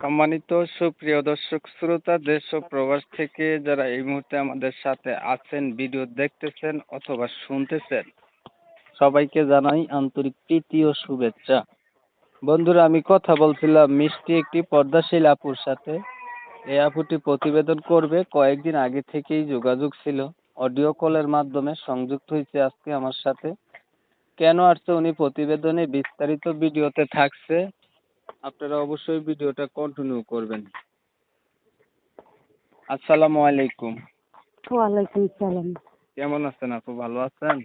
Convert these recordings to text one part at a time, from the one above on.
সম্মানিত সুপ্রিয় দর্শক, শ্রোতা, দেশ ও প্রবাস থেকে যারা এই মুহূর্তে আমাদের সাথে আছেন, ভিডিও দেখতেছেন অথবা শুনতেছেন, সবাইকে জানাই আন্তরিক প্রীতি ও শুভেচ্ছা। বন্ধুরা, আমি কথা বলছিলাম মিষ্টি একটি পর্দাশীল আপুর সাথে। এই আপুটি প্রতিবেদন করবে, কয়েকদিন আগে থেকেই যোগাযোগ ছিল। অডিও কলের মাধ্যমে সংযুক্ত হয়েছে আজকে আমার সাথে। কেন আসছে উনি প্রতিবেদনে বিস্তারিত ভিডিওতে থাকছে আপনারা অবশ্যই ভিডিওটা কন্টিনিউ করবেন। আসসালামু আলাইকুম। ওয়ালাইকুম সালাম। কেমন আছেন আপু ভালো আছেন?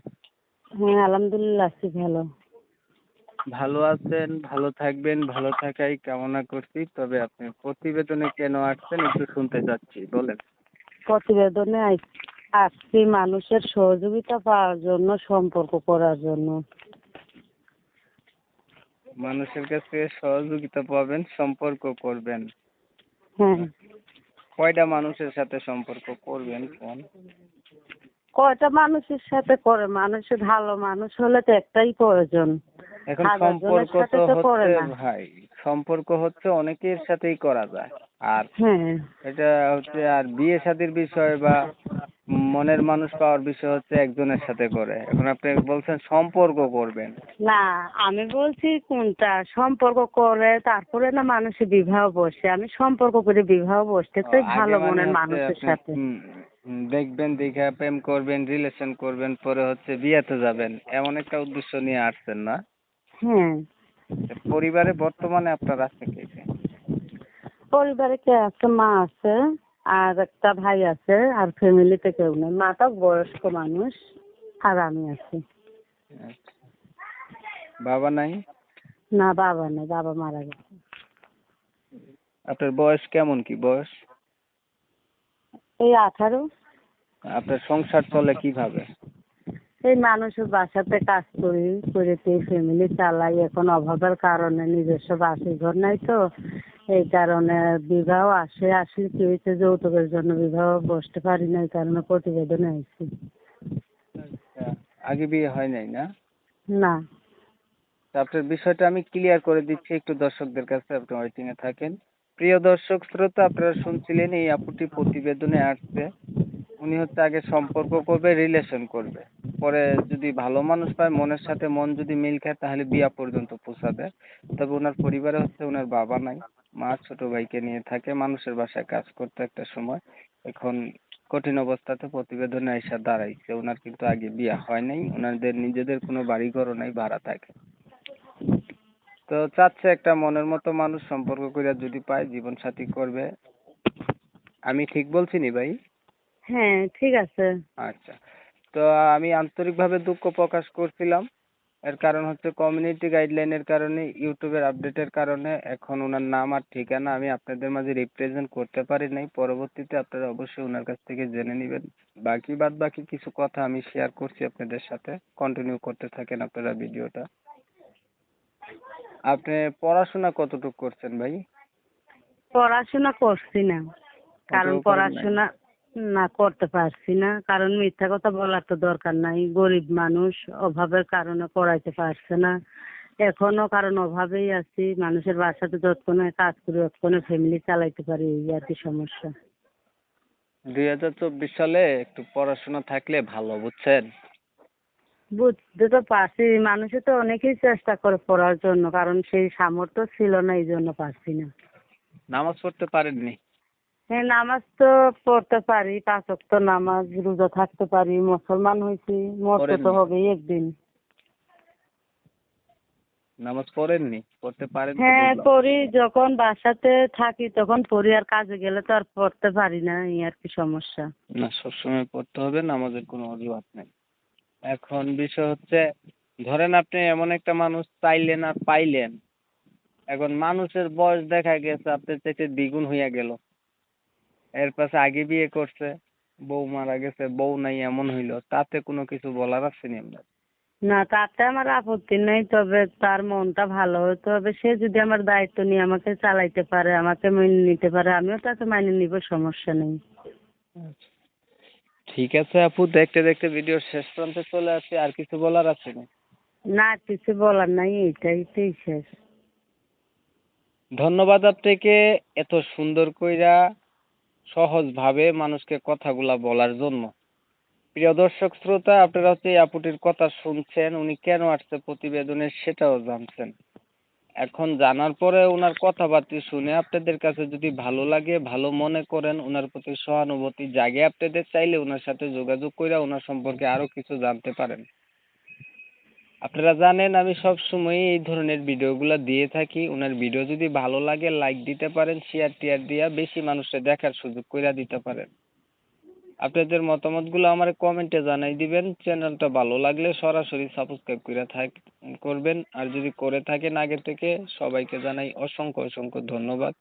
হ্যাঁ আলহামদুলিল্লাহ আছি ভালো। ভালো আছেন ভালো থাকবেন ভালো থাকাই কামনা করছি। তবে আপনি প্রতিবেদনে কেন আসছেন একটু শুনতে চাচ্ছি বলেন। প্রতিবেদনে আসছি মানুষের সহযোগিতা পাওয়ার জন্য সম্পর্ক করার জন্য। মানুষের কাছে সহযোগিতা পাবেন সম্পর্ক করবেন। হ্যাঁ। কয়টা মানুষের সাথে সম্পর্ক করবেন কোন? কয়টা মানুষের সাথে করে? মানুষের ভালো মানুষ হলে তো একটাই প্রয়োজন। এখন সম্পর্ক তো হচ্ছে ভাই সম্পর্ক হচ্ছে অনেকের সাথেই করা যায়। আর হ্যাঁ। এটা হচ্ছে আর বিয়ে শাদীর বিষয় বা মনের মানুষ পাওয়ার বিষয় হচ্ছে একজনের সাথে করে। এখন আপনি বলছেন সম্পর্ক করবেন। না আমি বলছি কোনটা? সম্পর্ক করে তারপরে না মানুষের বিবাহ বসে। আমি সম্পর্ক করে বিবাহ বসতে চাই ভালো মানে মনের মানুষের সাথে। হুম, হুম, দেখবেন দেখে প্রেম করবেন রিলেশন করবেন পরে হচ্ছে বিয়েতে যাবেন। এমন একটা উদ্দেশ্য নিয়ে আসছেন না? হ্যাঁ। পরিবারে বর্তমানে আপনার আছে কে কে? পরিবারে কে আছে? মা আছে। আর একটা ভাই আছে আর ফ্যামিলিতে কেউ নেই। মা মাটা বয়স্ক মানুষ আর আমি আছি। আচ্ছা। বাবা নাই? না বাবা নেই বাবা মারা গেছে। আপনার বয়স কেমন কি বয়স? এই আঠারো। আপনার সংসার চলে কীভাবে? এই মানুষের বাসাতে কাজ করি করে তো ফ্যামিলি চালাই। এখন অভাবের কারণে নিজস্ব বাসি ঘর নাই তো। এই কারণে বিবাহ আসে আসলে কি হয়েছে যৌতুকের জন্য বিবাহ বসতে পারি না এই কারণে প্রতিবেদনে আইছি। আচ্ছা, আগে বিয়ে হয় নাই না? না। আপনার বিষয়টা আমি ক্লিয়ার করে দিচ্ছি একটু দর্শকদের কাছে আপনি ওয়েটিং এ থাকেন। প্রিয় দর্শক শ্রোতা আপনারা শুনছিলেন এই আপুটি প্রতিবেদনে আসছে। উনি হচ্ছে আগে সম্পর্ক করবে রিলেশন করবে। পরে যদি ভালো মানুষ পায় মনের সাথে মন যদি মিল খায় তাহলে বিয়া পর্যন্ত পৌঁছাবে। তবে ওনার পরিবারে হচ্ছে ওনার বাবা নাই। মা ছোট ভাইকে নিয়ে থাকে মানুষের বাসায় কাজ করতে একটা সময়। এখন কঠিন অবস্থাতে প্রতিবেদনে এসে দাঁড়াইছে। ওনার কিন্তু আগে বিয়ে হয় নাই। ওনাদের নিজেদের কোনো বাড়ি ঘরও নাই ভাড়া থাকে। তো চাচ্ছে একটা মনের মতো মানুষ সম্পর্ক করে যদি পায় জীবন সাথী করবে। আমি ঠিক বলছি নি ভাই? হ্যাঁ ঠিক আছে। আচ্ছা। তো আমি আন্তরিকভাবে দুঃখ প্রকাশ করছিলাম। এর কারণ হচ্ছে কমিউনিটি গাইডলাইনের কারণে ইউটিউবের আপডেটের কারণে এখন ওনার নাম আর ঠিকানা আমি আপনাদের মাঝে রিপ্রেজেন্ট করতে পারি নাই। পরবর্তীতে আপনারা অবশ্যই ওনার কাছ থেকে জেনে নেবেন। বাকি বাদ বাকি কিছু কথা আমি শেয়ার করছি আপনাদের সাথে। কন্টিনিউ করতে থাকেন আপনারা ভিডিওটা। আপনি পড়াশোনা কতটুকু করছেন ভাই? পড়াশোনা করছি না। কারণ? পড়াশোনা না করতে পারছি না। কারণ মিথ্যা কথা বলার তো দরকার নাই। গরিব মানুষ অভাবের কারণে পড়াইতে পারছে না। এখনও কারণ অভাবেই আছি। মানুষের বাসাতে যতক্ষণে কাজ করি ততক্ষণে ফ্যামিলি চালাইতে পারি এই আর কি সমস্যা। দুই হাজার চব্বিশ সালে একটু পড়াশোনা থাকলে ভালো বুঝছেন? বুঝতে তো পারছি। মানুষে তো অনেকেই চেষ্টা করে পড়ার জন্য কারণ সেই সামর্থ্য ছিল না এই জন্য পারছি না। নামাজ পড়তে পারেননি? হ্যাঁ নামাজ তো পড়তে পারি পাঁচ ওয়াক্ত নামাজ রোজা থাকতে পারি মুসলমান হয়েছি মরতে তো? হবেই একদিন। নামাজ পড়েননি? পড়তে পারেন হ্যাঁ পড়ি যখন বাসাতে থাকি তখন পড়ি আর কাজে গেলে তো আর পড়তে পারি না এই আর কি সমস্যা। না সবসময় পড়তে হবে নামাজের কোনো অজুহাত নেই। এখন বিষয় হচ্ছে ধরেন আপনি এমন একটা মানুষ চাইলেন আর পাইলেন। এখন মানুষের বয়স দেখা গেছে আপনার চাইতে দ্বিগুণ হইয়া গেল। এর পাশে আগে বিয়ে করছে বউ মারা গেছে বউ নাই এমন হইল তাতে কোনো কিছু বলার আছে নি আপনার? না তাতে আমার আপত্তি নেই তবে তার মনটা ভালো হতে হবে সে যদি আমার দায়িত্ব নিয়ে আমাকে চালাইতে পারে আমাকে মেনে নিতে পারে আমিও তাকে মেনে নিব সমস্যা নেই। ঠিক আছে আপু দেখতে দেখতে ভিডিওর শেষ প্রান্তে চলে আসছি আর কিছু বলার আছে না? না কিছু বলার নাই এইটাই শেষ। ধন্যবাদ আপনাকে এত সুন্দর কইরা সহজভাবে মানুষকে কথাগুলা বলার জন্য। প্রিয় দর্শক, শ্রোতা, আপনারা হচ্ছে আপুটির কথা শুনছেন, উনি কেন আসছে প্রতিবেদনে সেটাও জানছেন। এখন জানার পরে ওনার কথাবার্তা শুনে আপনাদের কাছে যদি ভালো লাগে, ভালো মনে করেন ওনার প্রতি সহানুভূতি জাগে, আপনাদের চাইলে ওনার সাথে যোগাযোগ করে ওনার সম্পর্কে আরও কিছু জানতে পারেন। আপনারা জানেন, আমি সব সময় এই ধরনের ভিডিওগুলো দিয়ে থাকি। ওনার ভিডিও যদি ভালো লাগে লাইক দিতে পারেন শেয়ার টিয়ার দিয়া বেশি মানুষের দেখার সুযোগ করে দিতে পারেন। আপনাদের মতামতগুলো আমার কমেন্টে জানাই দিবেন। চ্যানেলটা ভালো লাগলে সরাসরি সাবস্ক্রাইব করে থাক, করবেন। আর যদি করে থাকেন আগে থেকে, সবাইকে জানাই অসংখ্য অসংখ্য ধন্যবাদ।